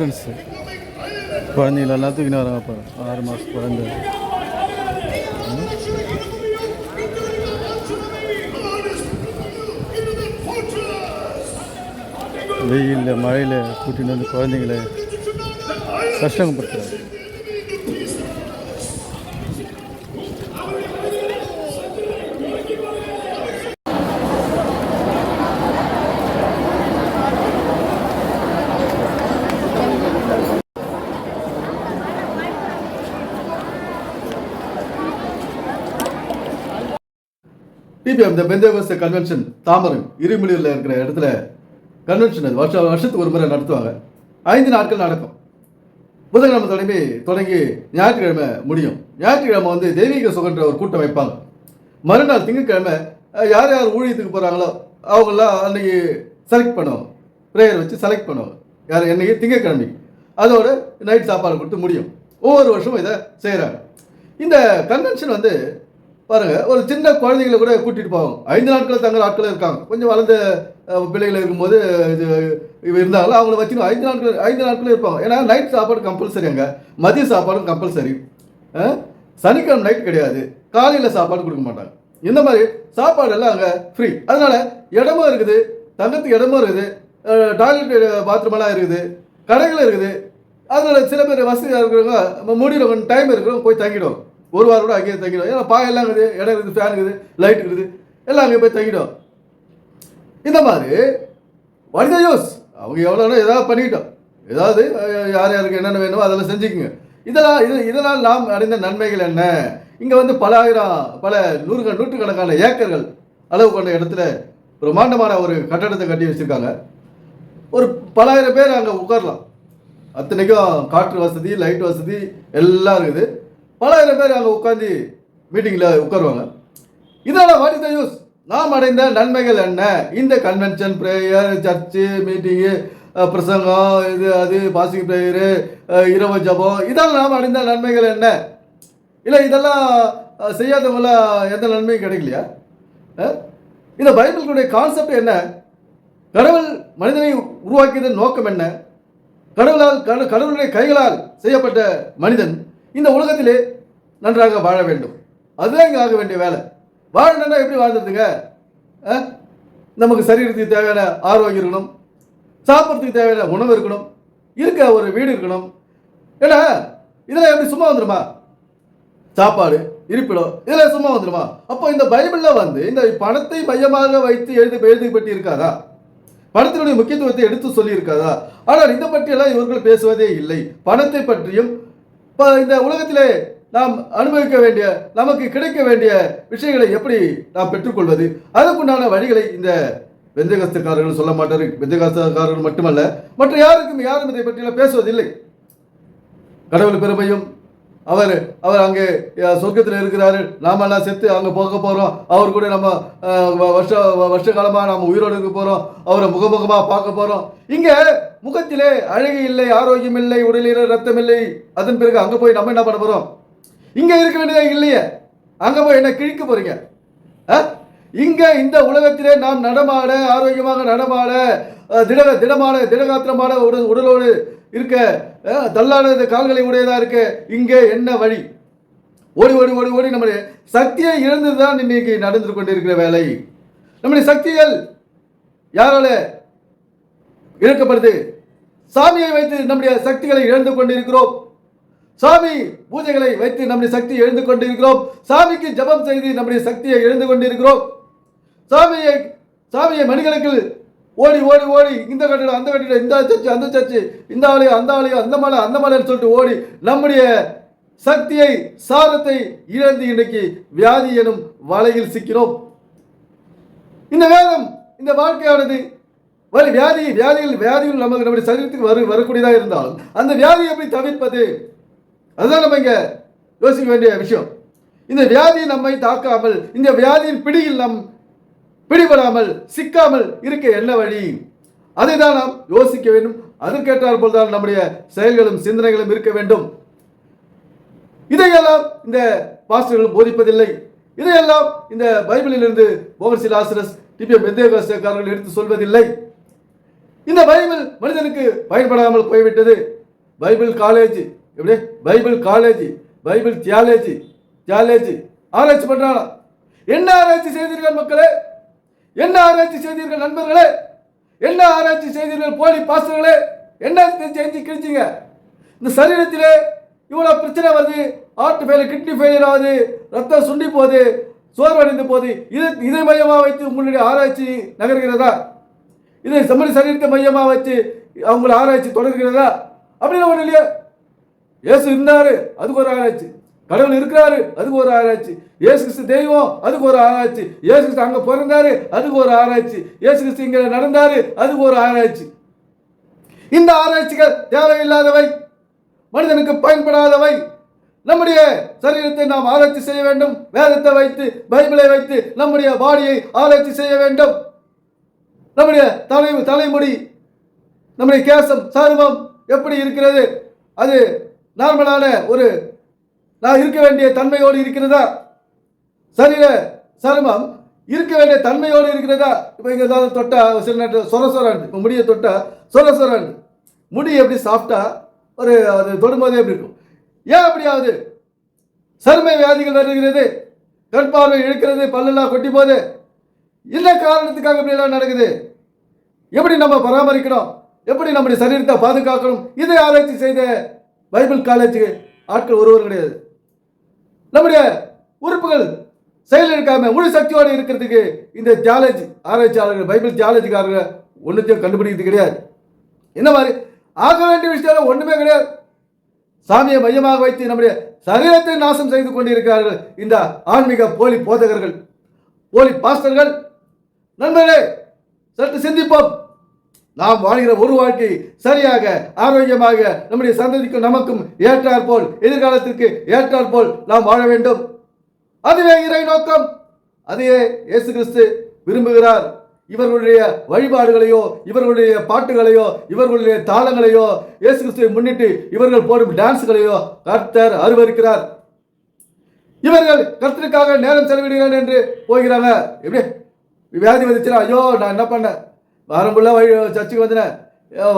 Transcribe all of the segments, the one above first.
Entrance குழந்தைங்கள எல்லாம் தூக்கின்னு வராங்க ஆறு மாதம் குழந்தை. வெயிலில் மழையில் கூட்டின்னு வந்து குழந்தைங்கள கஷ்டப்படுத்துறாங்க. டிபிஎம் இந்த பெந்தேவஸ்த கன்வென்ஷன் தாமரம் இருமொழியில் இருக்கிற இடத்துல கன்வென்ஷன் அது. வருஷம் வருஷத்துக்கு ஒரு முறை நடத்துவாங்க. ஐந்து நாட்கள் நடக்கும். புதன்கிழமை தொடங்கி தொடங்கி ஞாயிற்றுக்கிழமை முடியும். ஞாயிற்றுக்கிழமை வந்து தெய்வீக சுகன்ற ஒரு கூட்டம் வைப்பாங்க. மறுநாள் திங்கட்கிழமை யார் யார் ஊழியத்துக்கு போகிறாங்களோ அவங்களாம் அன்னைக்கு செலக்ட் பண்ணுவாங்க. ப்ரேயர் வச்சு செலக்ட் பண்ணுவாங்க. யார் என்னைக்கு? திங்கக்கிழமை அதோட நைட் சாப்பாடு கொடுத்து முடியும். ஒவ்வொரு வருஷமும் இதை செய்கிறாங்க இந்த கன்வென்ஷன் வந்து பாருங்க ஒரு சின்ன குழந்தைகளை கூட கூட்டிட்டு போவாங்க ஐந்து நாட்கள் தங்கள் ஆட்கள் இருக்காங்க. கொஞ்சம் வளர்ந்த பிள்ளைகள் இருக்கும்போது இது இவ இருந்தாங்களோ அவங்கள வச்சு ஐந்து நாட்கள் ஐந்து நாட்கள் இருப்பாங்க. ஏன்னா நைட் சாப்பாடு கம்பல்சரி அங்கே. மதிய சாப்பாடும் கம்பல்சரி சனிக்கிழமை நைட் கிடையாது. காலையில் சாப்பாடு கொடுக்க மாட்டாங்க. இந்த மாதிரி சாப்பாடு எல்லாம் அங்கே ஃப்ரீ அதனால இடமும் இருக்குது. தங்கத்துக்கு இடமும் இருக்குது. டாய்லெட் பாத்ரூம் எல்லாம் இருக்குது. கடைகள் இருக்குது. அதனால சில பேர் வசதியாக இருக்கிறவங்க முடியிறவங்க கொஞ்சம் டைம் இருக்கிறவங்க போய் தங்கிடுவோம் ஒரு வாரம் கூட அங்கேயே தங்கிடும் ஏன்னா பாயெல்லாம் இருக்குது இடம் இருக்குது ஃபேன் இருக்குது லைட் இருக்குது. எல்லாம் அங்கே போய் தங்கிடும் இந்த மாதிரி வனித யூஸ் அவங்க எவ்வளோ ஏதாவது பண்ணிக்கிட்டோம். ஏதாவது யார் யாருக்கு என்னென்ன வேணுமோ அதெல்லாம் செஞ்சுக்கோங்க. இதெல்லாம் இது இதனால் நாம் அடைந்த நன்மைகள் என்ன? இங்கே வந்து பல ஆயிரம் பல நூறு நூற்றுக்கணக்கான ஏக்கர்கள் அளவு கொண்ட இடத்துல பிரம்மாண்டமான ஒரு கட்டடத்தை கட்டி வச்சுருக்காங்க. ஒரு பலாயிரம் பேர் அங்கே உட்காரலாம். அத்தனைக்கும் காற்று வசதி லைட் வசதி எல்லாம் இருக்குது. பலாயிரம் பேர் அங்கே உட்காந்து மீட்டிங்கில் உட்காருவாங்க. இதனால் வாட் இஸ் த யூஸ் நாம் அடைந்த நன்மைகள் என்ன? இந்த கன்வென்ஷன் ப்ரேயர் சர்ச்சு மீட்டிங்கு பிரசங்கம் இது அது பாசிங் ப்ரேயரு இரவு ஜபம் இதால் நாம் அடைந்த நன்மைகள் என்ன? இல்லை இதெல்லாம் செய்யாதவங்கள எந்த நன்மையும் கிடைக்கலையா? இந்த பைபிளுடைய கான்செப்ட் என்ன? கடவுள் மனிதனை உருவாக்கியதன் நோக்கம் என்ன? கடவுளால் கட- கடவுளுடைய கைகளால் செய்யப்பட்ட மனிதன் இந்த உலகத்திலே நன்றாக வாழ வேண்டும். அதுதான் இங்கே ஆக வேண்டிய வேலை. வாழணும்னா எப்படி வாழ்ந்துருதுங்க நமக்கு சரீரத்துக்கு தேவையான ஆரோக்கியம் இருக்கணும். சாப்பிட்றதுக்கு தேவையான உணவு இருக்கணும். இருக்க ஒரு வீடு இருக்கணும். ஏன்னா இதெல்லாம் எப்படி சும்மா வந்துருமா? சாப்பாடு இருப்பிடம் இதெல்லாம் சும்மா வந்துருமா? அப்போ இந்த பைபிளில் வந்து இந்த பணத்தை மையமாக வைத்து எழுதி எழுதப்பட்டு இருக்காதா பணத்தினுடைய முக்கியத்துவத்தை எடுத்து சொல்லியிருக்காதா ஆனால் இந்த பற்றியெல்லாம் இவர்கள் பேசுவதே இல்லை. பணத்தை பற்றியும் இப்போ இந்த உலகத்திலே நாம் அனுபவிக்க வேண்டிய நமக்கு கிடைக்க வேண்டிய விஷயங்களை எப்படி நாம் பெற்றுக்கொள்வது? அதற்குண்டான வழிகளை இந்த வெந்தகஸ்தக்காரர்கள் சொல்ல மாட்டார் வெந்தகஸ்தக்காரர்கள் மட்டுமல்ல மற்ற யாருக்கும் யாரும் இதை பற்றியெல்லாம் பேசுவதில்லை. கடவுள் பெருமையும் அவர் அவர் அங்கே சொர்க்கத்தில் இருக்கிறாரு. நாமெல்லாம் செத்து அங்கே போக போகிறோம் அவர் கூட நம்ம வருஷ வருஷ காலமாக நம்ம உயிரோடு இருக்க போகிறோம் அவரை முகமுகமாக பார்க்க போகிறோம் இங்கே முகத்திலே அழகு இல்லை ஆரோக்கியம் இல்லை உடலில் ரத்தம் இல்லை. அதன் பிறகு அங்கே போய் நம்ம என்ன பண்ண போகிறோம் இங்கே இருக்க வேண்டியதே இல்லையே. அங்கே போய் என்ன கிழிக்க போகிறீங்க இங்கே இந்த உலகத்திலே நாம் நடமாட ஆரோக்கியமாக நடமாட திட திடமான திடகாத்திரமான உடல் உடலோடு இருக்க. தல்லானது கால்களை உடையதாக இருக்க. இங்கே என்ன வழி? ஓடி ஓடி ஓடி ஓடி நம்முடைய சக்தியை இழந்து தான் இன்னைக்கு நடந்து கொண்டிருக்கிற வேலை. நம்முடைய சக்திகள் யாரால இழக்கப்படுது? சாமியை வைத்து நம்முடைய சக்திகளை இழந்து கொண்டிருக்கிறோம். சாமி பூஜைகளை வைத்து நம்முடைய சக்தி இழந்து கொண்டிருக்கிறோம். சாமிக்கு ஜெபம் செய்து நம்முடைய சக்தியை இழந்து கொண்டிருக்கிறோம். சாமியை சாமியை மணிகளுக்கு ஓடி ஓடி ஓடி. இந்த கட்டிடம் அந்த கட்டிடம் இந்த சர்ச்சு அந்த சர்ச்சு. இந்த ஆலயம் அந்த ஆலயம் அந்த மலை அந்த மலைன்னு சொல்லிட்டு ஓடி நம்முடைய சக்தியை சாரத்தை இழந்து இன்னைக்கு வியாதி எனும் வலையில் சிக்கிறோம். இந்த வேதம் இந்த வாழ்க்கையானது வரி வியாதி வியாதிகள் வியாதிகள் நமக்கு நம்முடைய சரீரத்துக்கு வரு வரக்கூடியதாக இருந்தாலும் அந்த வியாதியை எப்படி தவிர்ப்பது? அதுதான் நம்ம இங்க யோசிக்க வேண்டிய விஷயம். இந்த வியாதி நம்மை தாக்காமல் இந்த வியாதியின் பிடியில் நம் பிடிபடாமல் சிக்காமல் இருக்க என்ன வழி? அதை தான் நாம் யோசிக்க வேண்டும். அதற்கேற்றால் போல்தான் நம்முடைய செயல்களும் சிந்தனைகளும் இருக்க வேண்டும். இதையெல்லாம் இந்த பாஸ்டர்கள் போதிப்பதில்லை. இதையெல்லாம் இந்த பைபிளில் இருந்து ஓவர்சி ஆசிரஸ் டிபிஎம் பெந்தேகாஸ்தக்காரர்கள் எடுத்து சொல்வதில்லை. இந்த பைபிள் மனிதனுக்கு பயன்படாமல் போய்விட்டது. பைபிள் காலேஜ் எப்படி? Bible college Bible theology theology. ஆராய்ச்சி பண்றானா? என்ன ஆராய்ச்சி செய்தீர்கள் மக்களே? என்ன ஆராய்ச்சி செய்தீர்கள் நண்பர்களே? என்ன ஆராய்ச்சி செய்தீர்கள் போலி பாஸ்டர்களே? என்ன செஞ்சு கிழிச்சிங்க? இந்த சரீரத்திலே இவ்வளோ பிரச்சனை வருது ஹார்ட் ஃபெயிலியர் கிட்னி ஃபெயிலியர் ஆகுது ரத்தம் சுண்டி போகுது சோர்வடைந்து போகுது. இதை இதை மையமாக வைத்து உங்களுடைய ஆராய்ச்சி நகர்கிறதா? இதை சமணி சரீரத்தை மையமாக வச்சு அவங்கள ஆராய்ச்சி தொடர்கிறதா? அப்படின்னு ஒன்றும் இல்லையா இயேசு இருந்தார் அதுக்கு ஒரு ஆராய்ச்சி. கடவுள் இருக்கிறாரு அதுக்கு ஒரு ஆராய்ச்சி. இயேசு கிறிஸ்து தெய்வம் அதுக்கு ஒரு ஆராய்ச்சி. இயேசு கிறிஸ்து அங்கே பிறந்தாரு அதுக்கு ஒரு ஆராய்ச்சி. இயேசு கிறிஸ்து இங்கே நடந்தாரு அதுக்கு ஒரு ஆராய்ச்சி. இந்த ஆராய்ச்சிகள் தேவையில்லாதவை மனிதனுக்கு பயன்படாதவை. நம்முடைய சரீரத்தை நாம் ஆராய்ச்சி செய்ய வேண்டும் வேதத்தை வைத்து பைபிளை வைத்து நம்முடைய பாடியை ஆராய்ச்சி செய்ய வேண்டும். நம்முடைய தலை தலைமுடி நம்முடைய கேசம் சருமம் எப்படி இருக்கிறது? அது நார்மலான ஒரு நான் இருக்க வேண்டிய தன்மையோடு இருக்கிறதா? சரீர சருமம் இருக்க வேண்டிய தன்மையோடு இருக்கிறதா? இப்போ இங்கே ஏதாவது தொட்டா சில நேரத்தில் சொர சொராண்டு இப்போ முடியை தொட்டா சொர சொராண்டு முடி எப்படி சாஃப்டா ஒரு அது தொடும்போதே எப்படி இருக்கும்? ஏன் அப்படி ஆகுது சருமை வியாதிகள் வருகிறது. கண் பார்வை இழுக்கிறது பல்லெல்லாம் கொட்டி போகுது இந்த காரணத்துக்காக இப்படி எல்லாம் நடக்குது. எப்படி நம்ம பராமரிக்கணும்? எப்படி நம்முடைய சரீரத்தை பாதுகாக்கணும்? இதை ஆராய்ச்சி செய்த பைபிள் காலேஜ் ஆட்கள் ஒருவர் கிடையாது. நம்முடைய உறுப்புகள் செயலிழக்காம முழு சக்தியோடு இருக்கிறதுக்கு இந்த ஜாலஜி ஆராய்ச்சியாளர்கள் பைபிள் ஜாலஜிக்காரர்கள் ஒன்றுத்தையும் கண்டுபிடிக்கிறது கிடையாது. என்ன மாதிரி? ஆக வேண்டிய விஷயத்தில் ஒன்றுமே கிடையாது. சாமியை மையமாக வைத்து நம்முடைய சரீரத்தை நாசம் செய்து கொண்டிருக்கிறார்கள் இந்த ஆன்மீக போலி போதகர்கள் போலி பாஸ்டர்கள். நண்பர்களே சற்று சிந்திப்போம். நாம் வாழ்கிற ஒரு வாழ்க்கை சரியாக ஆரோக்கியமாக நம்முடைய சந்ததிக்கும் நமக்கும் ஏற்றாற்போல் எதிர்காலத்திற்கு ஏற்றாற்போல் நாம் வாழ வேண்டும். அதுவே இறை நோக்கம். அதையே இயேசு கிறிஸ்து விரும்புகிறார். இவர்களுடைய வழிபாடுகளையோ இவர்களுடைய பாட்டுகளையோ இவர்களுடைய தாளங்களையோ இயேசு கிறிஸ்துவை முன்னிட்டு இவர்கள் போடும் டான்ஸ்களையோ கர்த்தர் அருவருக்கிறார். இவர்கள் கர்த்தருக்காக நேரம் செலவிடுகிறேன் என்று போகிறாங்க. எப்படி? வியாதி வந்துச்சுன்னா ஐயோ நான் என்ன பண்ணேன்? வாரம்புள்ள வழி சர்ச்சுக்கு வந்தேன்.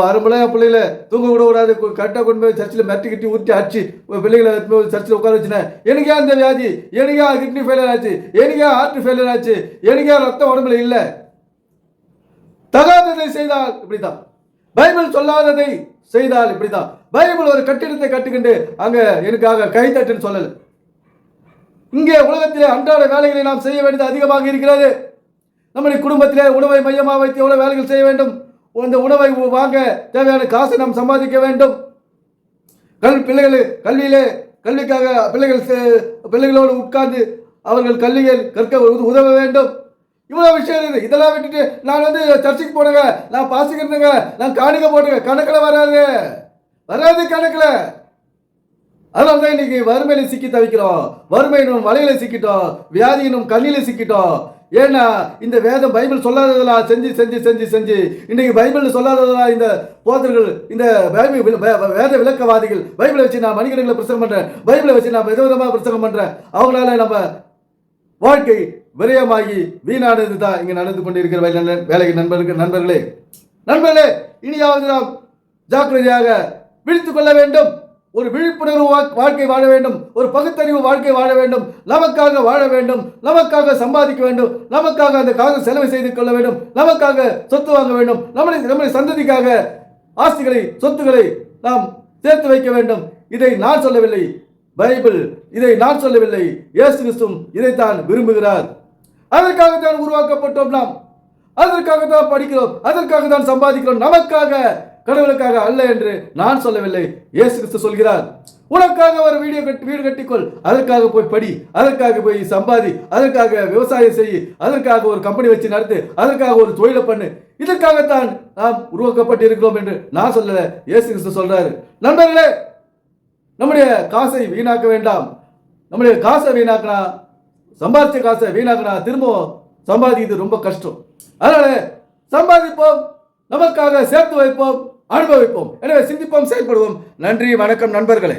வாரம்புள்ள என் பிள்ளைகள தூங்க விடக்கூடாது. கூடாது கரெக்டாக கொண்டு போய் சர்ச்சில் மெட்டி கிட்டி ஊற்றி அடிச்சு பிள்ளைகளை சர்ச்சில் உட்கார வச்சுனேன். எனக்கே அந்த இந்த வியாதி? எனக்கே கிட்னி ஃபெயிலியர் ஆச்சு? எனக்கே ஹார்ட் ஃபெயிலியர் ஆச்சு? எனக்கே ரத்தம் உடம்புல இல்லை? தகாததை செய்தால் இப்படிதான் பைபிள் சொல்லாததை செய்தால் இப்படிதான் பைபிள் ஒரு கட்டிடத்தை கட்டுக்கிண்டு அங்க எனக்காக கைத்தட்டுன்னு சொல்லல. இங்கே உலகத்திலே அன்றாட வேலைகளை நாம் செய்ய வேண்டியது அதிகமாக இருக்கிறது. நம்முடைய குடும்பத்திலே உணவை மையமாக வைத்து எவ்வளவு வேலைகள் செய்ய வேண்டும்? இந்த உணவை வாங்க தேவையான காசை நாம் சம்பாதிக்க வேண்டும். கல் பிள்ளைகள் கல்வியிலே கல்விக்காக பிள்ளைகள் சே- பிள்ளைகளோடு உட்கார்ந்து அவர்கள் கல்வியில் கற்க உதவ வேண்டும். இவ்வளோ விஷயம் இருக்குது இதெல்லாம் விட்டுட்டு நான் வந்து சர்ச்சுக்கு போனேங்க. நான் பாசிக்கிறேங்க நான் காணிக்க போட்டுங்க. கணக்கில் வராது. வராது கணக்கில். அதனால தான் இன்னைக்கு வறுமையில சிக்கி தவிக்கிறோம். வறுமையினும் வலையில சிக்கிட்டோம். வியாதியினும் கண்ணில சிக்கிட்டோம். ஏன்னா இந்த வேதம் பைபிள் சொல்லாததெல்லாம் செஞ்சு செஞ்சு செஞ்சு செஞ்சு இன்றைக்கு பைபிள் சொல்லாததெல்லாம் இந்த போதர்கள் இந்த பைபிள் வேத விளக்கவாதிகள் பைபிளை வச்சு நான் மணிக்கணக்கில் பிரசங்கம் பண்ணுறேன் பைபிளை வச்சு நான் விதவிதமாக பிரசங்கம் பண்ணுறேன் அவங்களால நம்ம வாழ்க்கை விரயமாகி வீணானது தான் இங்கே நடந்து கொண்டிருக்கிற வேலை வேலைக்கு நண்பர்கள் நண்பர்களே. நண்பர்களே இனியாவது நாம் ஜாக்கிரதையாக விழித்துக் கொள்ள வேண்டும். ஒரு விழிப்புணர்வு வா- வாழ்க்கை வாழ வேண்டும். ஒரு பகுத்தறிவு வாழ்க்கை வாழ வேண்டும். நமக்காக வாழ வேண்டும். நமக்காக சம்பாதிக்க வேண்டும். நமக்காக அந்த காக செலவு செய்து கொள்ள வேண்டும். நமக்காக சொத்து வாங்க வேண்டும். நம்மளை நம்முடைய சந்ததிக்காக ஆஸ்திகளை சொத்துக்களை நாம் சேர்த்து வைக்க வேண்டும். இதை நான் சொல்லவில்லை. பைபிள் இதை நான் சொல்லவில்லை. இயேசு கிறிஸ்துவும் இதைத்தான் விரும்புகிறார். அதற்காகத்தான் உருவாக்கப்பட்டோம் நாம். அதற்காக தான் படிக்கிறோம். அதற்காக தான் சம்பாதிக்கிறோம். நமக்காக கடவுளுக்காக அல்ல என்று நான் சொல்லவில்லை. இயேசு கிறிஸ்து சொல்கிறார் உனக்காக ஒரு வீடியோ கட்டி வீடு கட்டிக்கொள். அதற்காக போய் படி. அதற்காக போய் சம்பாதி. அதற்காக விவசாயம் செய். அதற்காக ஒரு கம்பெனி வச்சு நடத்து. அதற்காக ஒரு தொழிலை பண்ணு. இதற்காகத்தான் நாம் உருவாக்கப்பட்டு இருக்கிறோம் என்று நான் சொல்லல. இயேசு கிறிஸ்து சொல்றாரு. நண்பர்களே நம்முடைய காசை வீணாக்க வேண்டாம். நம்முடைய காசை வீணாக்கினா சம்பாதிச்ச காசை வீணாக்கினா திரும்பவும் சம்பாதிக்கிறது ரொம்ப கஷ்டம். அதனால சம்பாதிப்போம். நமக்காக சேர்த்து வைப்போம். அனுபவிப்போம். எனவே சிந்திப்போம் செயல்படுவோம். நன்றி வணக்கம் நண்பர்களே.